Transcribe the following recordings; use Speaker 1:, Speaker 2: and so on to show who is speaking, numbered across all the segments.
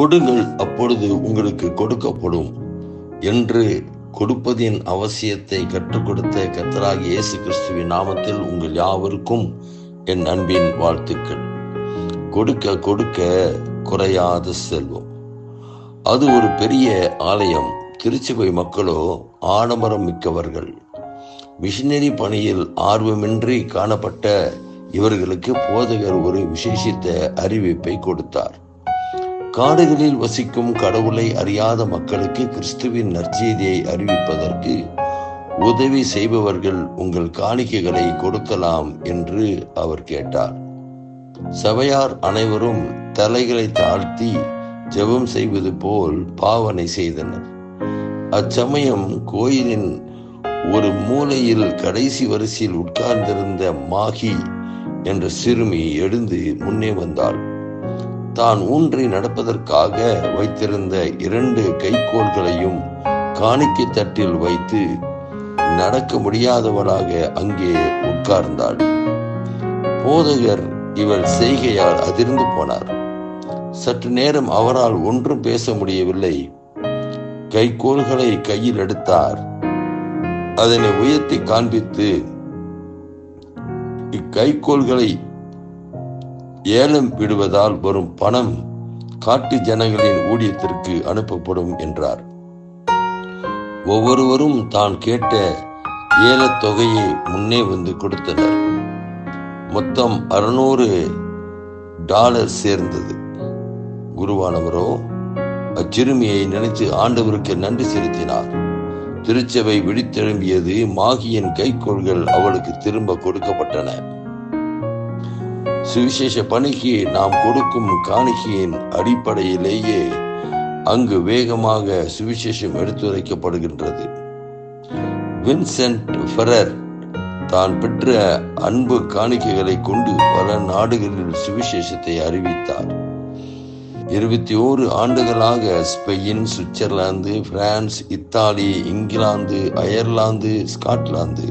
Speaker 1: கொடுங்கள் அப்பொழுது உங்களுக்கு கொடுக்கப்படும் என்று கொடுப்பதின் அவசியத்தை கற்றுக் கொடுத்த கத்தராகி இயேசு கிறிஸ்துவின் நாமத்தில் உங்கள் யாவருக்கும் என் அன்பின் வாழ்த்துக்கள். கொடுக்க கொடுக்க குறையாத செல்வம். அது ஒரு பெரிய ஆலயம். திருச்சபை மக்களோ ஆடம்பரம் மிக்கவர்கள். மிஷினரி பணியில் ஆர்வமின்றி காணப்பட்ட இவர்களுக்கு போதகர் ஒரு விசேஷித்த அறிவிப்பை கொடுத்தார். காடுகளில் வசிக்கும் கடவுளை அறியாத மக்களுக்கு கிறிஸ்துவின் நற்செய்தியை அறிவிப்பதற்கு உதவி செய்பவர்கள் உங்கள் காணிக்கைகளை கொடுக்கலாம் என்று அவர் கேட்டார். சபையார் அனைவரும் தலைகளை தாழ்த்தி ஜெபம் செய்வது போல் பாவனை செய்தனர். அச்சமயம் கோயிலின் ஒரு மூலையில் கடைசி வரிசையில் உட்கார்ந்திருந்த மாகி என்ற சிறுமி எழுந்து முன்னே வந்தாள். தான் ஊன்றி நடப்பதற்காக வைத்திருந்த இரண்டு கைக்கோள்களையும் காணிக்கை தட்டில் வைத்து நடக்க முடியாதவளாக அங்கே உட்கார்ந்தாள். போதகர் இவள் செய்கையால் அதிர்ந்து போனார். சற்று நேரம் அவரால் ஒன்றும் பேச முடியவில்லை. கைகோள்களை கையில் எடுத்தார். அதனை உயர்த்தி காண்பித்து இக்கைக்கோள்களை ஏலம் விடுவதால் வரும் பணம் காட்டு ஜனங்களின் ஊழியத்திற்கு அனுப்பப்படும் என்றார். ஒவ்வொருவரும் தான் கேட்ட ஏலத் தொகையை முன்னே வந்து கொடுத்தனர். மொத்தம் அறுநூறு டாலர் சேர்ந்தது. குருவானவரோ அச்சிறுமியை நினைத்து ஆண்டவருக்கு நன்றி செலுத்தினார். திருச்சபை விழித்தெழும்பியது மாகியின் கைக்கோள்கள் அவளுக்கு திரும்ப கொடுக்கப்பட்டன. சுவிசேஷ பணிக்கு நாம் கொடுக்கும் காணிக்கையின் அடிப்படையிலேயே அங்கு வேகமாக சுவிசேஷம் எடுத்துரைக்கப்படுகின்றது. வின்சென்ட் ஃபெரர் தான் பெற்ற அன்பு காணிக்கைகளை கொண்டு பல நாடுகளில் சுவிசேஷத்தை அறிவித்தார். இருபத்தி ஓரு ஆண்டுகளாக Spain Switzerland France Italy England Ireland Scotland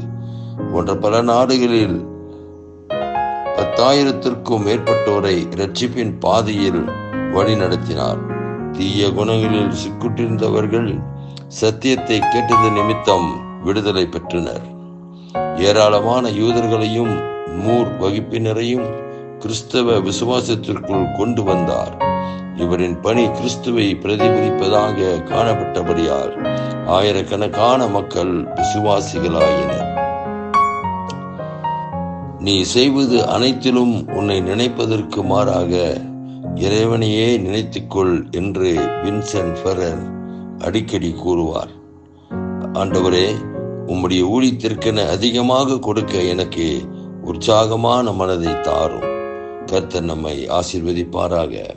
Speaker 1: போன்ற பல நாடுகளில் பத்தாயிரத்திற்கும் மேற்பட்டோரை இரட்சிப்பின் பாதையில் வழிநடத்தினார் தீய குணங்களில் சிக்குற்றிருந்தவர்கள் சத்தியத்தை கேட்டது நிமித்தம் விடுதலை பெற்றனர். ஏராளமான யூதர்களையும் மூர் வகுப்பினரையும் கிறிஸ்தவ விசுவாசத்திற்குள் கொண்டு வந்தார். இவரின் பணி கிறிஸ்துவை பிரதிபலிப்பதாக காணப்பட்டபடியால் ஆயிரக்கணக்கான மக்கள் விசுவாசிகளாயினர். நீ செய்வது அனைத்திலும் உன்னை நினைப்பதற்கு மாறாக இறைவனையே நினைத்துக்கொள் என்று வின்சென்ட் ஃபெரர் அடிக்கடி கூறுவார். ஆண்டவரே உம்முடைய ஊழியத்திற்கென அதிகமாக கொடுக்க எனக்கு உற்சாகமான மனதை தாரும். கர்த்தர் நம்மை ஆசிர்வதிப்பாராக.